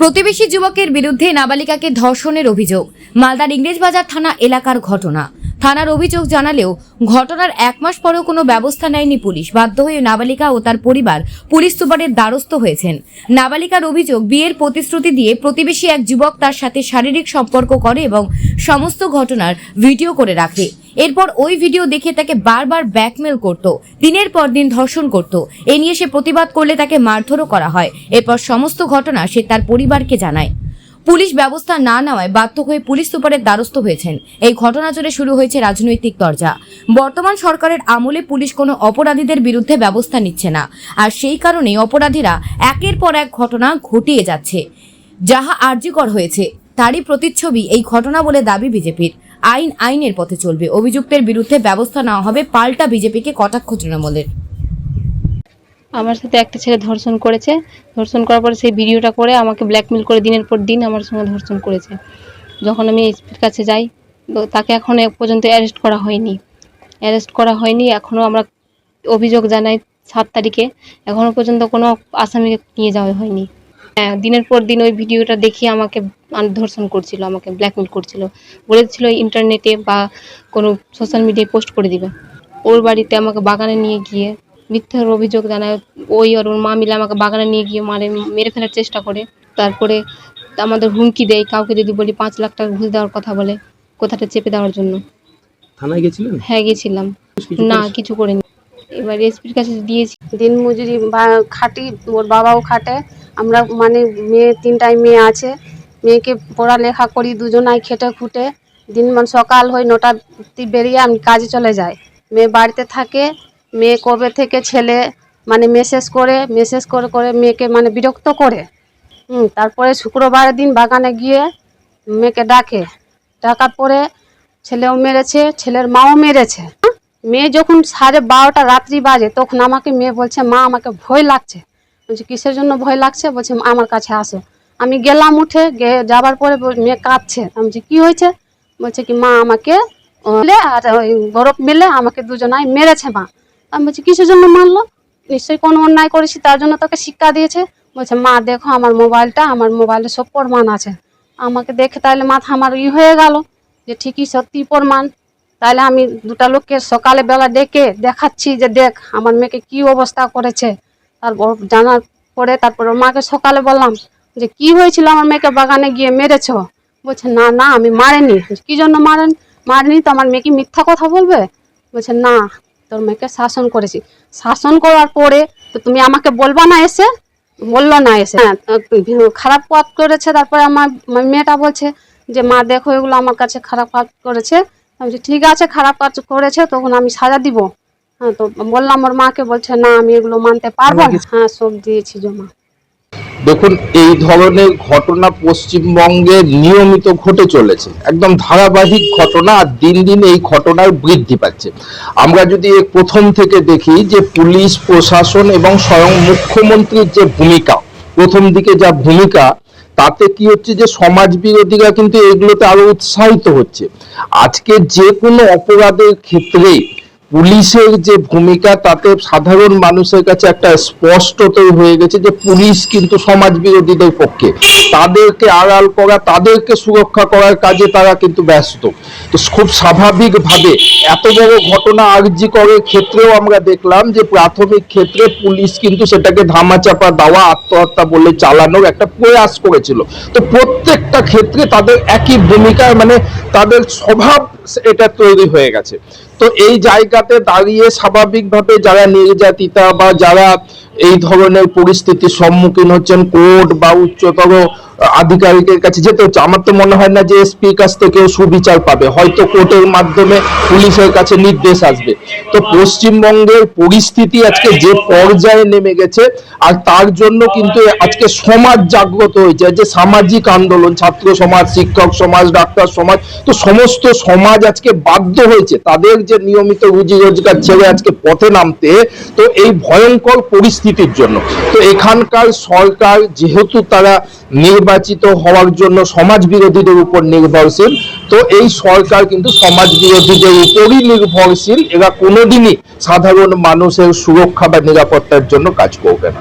প্রতিবেশী যুবকের বিরুদ্ধে নাবালিকাকে ধর্ষণের অভিযোগ। মালদার ইংরেজবাজার থানা এলাকার ঘটনা। থানার অভিযোগ জানালেও ঘটনার এক মাস পরেও কোনো ব্যবস্থা নেয়নি পুলিশ। বাধ্য হয়ে নাবালিকা ও তার পরিবার পুলিশ সুপারের দ্বারস্থ হয়েছেন। নাবালিকার অভিযোগ বিয়ের প্রতিশ্রুতি দিয়ে প্রতিবেশী এক যুবক তার সাথে শারীরিক সম্পর্ক করে এবং সমস্ত ঘটনার ভিডিও করে রাখে। এরপর ওই ভিডিও দেখে তাকে বারবার ব্যাকমেল করত, দিনের পর দিন ধর্ষণ করত। এ নিয়ে সে প্রতিবাদ করলে তাকে মারধরও করা হয়। এরপর সমস্ত ঘটনা সে তার পরিবারকে জানায়। পুলিশ ব্যবস্থা না নেওয়ায় বাধ্য হয়ে পুলিশ সুপারের দ্বারস্থ হয়েছেন। এই ঘটনা জুড়ে শুরু হয়েছে রাজনৈতিক দরজা বর্তমান সরকারের আমলে পুলিশ কোনো অপরাধীদের বিরুদ্ধে ব্যবস্থা নিচ্ছে না। আর সেই কারণেই অপরাধীরা একের পর এক ঘটনা ঘটিয়ে যাচ্ছে। যাহা আর্যকর হয়েছে, তারই প্রতিচ্ছবি এই ঘটনা বলে দাবি বিজেপির। আইন, আইনের পথে চলবে। অভিযুক্তের বিরুদ্ধে ব্যবস্থা নেওয়া হবে পাল্টা বিজেপিকে কটাক্ষ তৃণমূলের। আমার সাথে একটা ছেলে ধর্ষণ করেছে। ধর্ষণ করার পরে সেই ভিডিওটা করে আমাকে ব্ল্যাকমেল করে দিনের পর দিন আমার সঙ্গে ধর্ষণ করেছে। যখন আমি এসপির কাছে যাই তাকে এখন পর্যন্ত অ্যারেস্ট করা হয়নি। অ্যারেস্ট করা হয়নি, এখনও আমরা অভিযোগ জানাই সাত তারিখে। এখনও পর্যন্ত কোনো আসামিকে নিয়ে যাওয়া হয়নি। হ্যাঁ দিনের পর দিন ওই ভিডিওটা দেখিয়ে আমাকে ধর্ষণ করছিল আমাকে ব্ল্যাকমেল করছিল। বলেছিল ইন্টারনেটে বা কোনো সোশ্যাল মিডিয়ায় পোস্ট করে দিবে। ওর বাড়িতে আমাকে বাগানে নিয়ে গিয়ে মিথ্যার অভিযোগ জানায় ওই আর ওর মা মিলে আমাকে বাগানে নিয়ে গিয়ে মারে মেরে ফেলার চেষ্টা করে। তারপরে আমাদের হুমকি দেয় কাউকে যদি বলি পাঁচ লাখ টাকা ঘুষ দেওয়ার কথা বলে কথাটা চেপে দেওয়ার জন্য। থানায় গেছিলেন? হ্যাঁ গেছিলাম। না? কিছু করিনি। এবার এসপির কাছে দিয়েছি। দিন মজুরি বা খাটি ওর বাবাও খাটে। আমরা মানে মেয়ে, তিনটাই মেয়ে আছে। মেয়েকে পড়ালেখা করি, দুজনাই খেটে খুঁটে। দিন সকাল হয়ে নটা বেরিয়ে আমি কাজে চলে যাই। মেয়ে বাড়িতে থাকে, মেয়ে কবে থেকে ছেলে মানে মেসেজ করে মেসেজ করে করে মেয়েকে মানে বিরক্ত করে। হুম, তারপরে শুক্রবারের দিন বাগানে গিয়ে মেয়েকে ডাকে। ডাকার পরে ছেলেও মেরেছে, ছেলের মাও মেরেছে। মেয়ে যখন সাড়ে বারোটা রাত্রি বাজে, তখন আমাকে মেয়ে বলছে, মা, আমাকে ভয় লাগছে। বলছি, কিসের জন্য ভয় লাগছে? বলছে, আমার কাছে আসো। আমি গেলাম উঠে যাবার পরে মেয়ে কাঁদছে। আমি বলছি, কি হয়েছে? বলছে কি, মা আমাকে মিলে, আর ওই বরফ মিলে, আমাকে দুজনাই মেরেছে মা। আমি বলছি, কিসের জন্য মারলো? নিশ্চয়ই কোনো অন্যায় করেছি, তার জন্য তোকে শিক্ষা দিয়েছে। বলছে, মা, দেখো, আমার মোবাইলটা, আমার মোবাইলে সব প্রমাণ আছে। আমাকে দেখে তাহলে মাথা আমার ই হয়ে গেল যে ঠিকই সত্যি প্রমাণ। তাহলে আমি দুটা লোককে সকালে বেলা ডেকে দেখাচ্ছি যে দেখ, আমার মেয়েকে কি অবস্থা করেছে। তারপর জানার পরে তারপর মাকে সকালে বললাম যে, কি হয়েছিল আমার মেয়েকে বাগানে গিয়ে মেরেছ? বলছে, না না, আমি মারিনি। কি জন্য মারেন, মারিনি? তো আমার মেয়ে কি মিথ্যা কথা বলবে? বলছে, না, তোর মেয়েকে শাসন করেছি। শাসন করার পরে তো তুমি আমাকে বলবা না এসে? বলল না এসে। হ্যাঁ খারাপ কাজ করেছে। তারপরে আমার মেয়েটা বলছে যে, মা, দেখো, এগুলো আমার কাছে খারাপ কাজ করেছে। আমি ঠিক আছে, খারাপ কাজ করেছে, তখন আমি সাজা দিব। হ্যাঁ তো বললাম ওর মাকে বলছে না আমি এগুলো মানতে পারব না। হ্যাঁ সব দিয়েছি জমা। দেখুন এই ধরনের ঘটনা পশ্চিমবঙ্গে নিয়মিত ঘটে চলেছে। একদম ধারাবাহিক ঘটনা আর দিন দিন এই ঘটনার বৃদ্ধি পাচ্ছে। আমরা যদি প্রথম থেকে দেখি যে পুলিশ প্রশাসন এবং স্বয়ং মুখ্যমন্ত্রীর যে ভূমিকা প্রথম দিকে যা ভূমিকা তাতে কি হচ্ছে যে সমাজ বিরোধীরা কিন্তু এগুলোতে আরও উৎসাহিত হচ্ছে। আজকে যে কোনো অপরাধের ক্ষেত্রে পুলিশের যে ভূমিকা, তাতে সাধারণ মানুষের কাছে একটা স্পষ্টতই হয়ে গেছে যে পুলিশ কিন্তু সমাজ বিরোধীদের পক্ষে। তাদেরকে আড়াল করা, তাদেরকে সুরক্ষা করার কাজে তারা কিন্তু ব্যস্ত। তো খুব স্বাভাবিকভাবে এত বড় ঘটনা আরজি করার ক্ষেত্রেও আমরা দেখলাম যে প্রাথমিক ক্ষেত্রে পুলিশ কিন্তু সেটাকে ধামাচাপা দেওয়া, আত্মহত্যা বলে চালানোর একটা প্রয়াস করেছিল। তো প্রত্যেকটা ক্ষেত্রে তাদের একই ভূমিকায় মানে তাদের স্বভাব এটা তৈরি হয়ে গেছে। তো এই জায়গাতে দাঁড়িয়ে স্বাভাবিকভাবে যারা নির্যাতিতা বা যারা এই ধরনের পরিস্থিতির সম্মুখীন হচ্ছেন কোর্ট বা উচ্চতর আধিকারিকের কাছে যেতে হচ্ছে আমার তো মনে হয় না যে এসপির কাছ থেকেও সুবিচার পাবে। হয়তো কোর্টের মাধ্যমে পুলিশের কাছে নির্দেশ আসবে। তো পশ্চিমবঙ্গের পরিস্থিতি আজকে যে পর্যায়ে নেমে গেছে, আর তার জন্য কিন্তু আজকে সমাজ জাগ্রত হয়েছে। যে সামাজিক আন্দোলন, ছাত্র সমাজ, শিক্ষক সমাজ, ডাক্তার সমাজ, তো সমস্ত সমাজ আজকে বাধ্য হয়েছে। তাদের যে নিয়মিত রুজি রোজগার ছেড়ে আজকে পথে নামতে, তো এই ভয়ঙ্কর পরিস্থিতির জন্য। তো এখানকার সরকার যেহেতু তারা নির্বাচিত হওয়ার জন্য সমাজ বিরোধীদের উপর নির্ভরশীল, তো এই সরকার কিন্তু সমাজ বিরোধীদের উপরই নির্ভরশীল। এরা কোনোদিনই সাধারণ মানুষের সুরক্ষা বা নিরাপত্তার জন্য কাজ করবে না।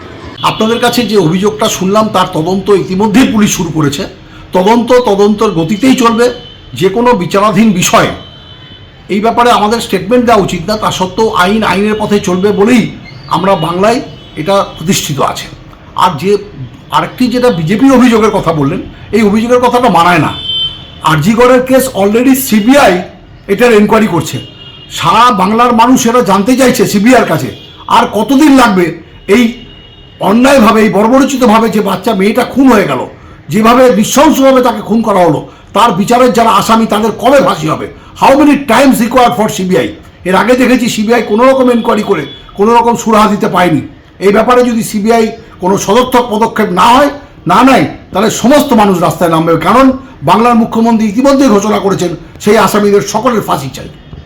আপনাদের কাছে যে অভিযোগটা শুনলাম, তার তদন্ত ইতিমধ্যেই পুলিশ শুরু করেছে। তদন্ত তদন্তর গতিতেই চলবে। যে কোনো বিচারাধীন বিষয়, এই ব্যাপারে আমাদের স্টেটমেন্ট দেওয়া উচিত না। তা সত্ত্বেও আইন আইনের পথে চলবে বলেই আমরা বাংলায় এটা প্রতিষ্ঠিত আছে। আর যে, আরেকটি যেটা বিজেপির অভিযোগের কথা বললেন, এই অভিযোগের কথাটা মানায় না। আরজিগড়ের কেস অলরেডি সিবিআই এটার এনকোয়ারি করছে। সারা বাংলার মানুষ এটা জানতে চাইছে সিবিআইয়ের কাছে। আর কতদিন লাগবে এই অন্যায়ভাবে, এই বর্বরচিতভাবে যে বাচ্চা মেয়েটা খুন হয়ে গেল, যেভাবে নৃশংসভাবে তাকে খুন করা হলো, তার বিচারের যারা আসামি, তাদের কবে ফাঁসি হবে? How many times required for CBI? এর আগে দেখেছি সিবিআই কোনো রকম এনকোয়ারি করে, কোনো রকম সুরাহা দিতে পায়নি। এই ব্যাপারে যদি সিবিআই কোনো সদর্থক পদক্ষেপ না হয়, না নেয়, তাহলে সমস্ত মানুষ রাস্তায় নামবে। কারণ বাংলার মুখ্যমন্ত্রী ইতিমধ্যেই ঘোষণা করেছেন, সেই আসামিদের সকলের ফাঁসি চাই।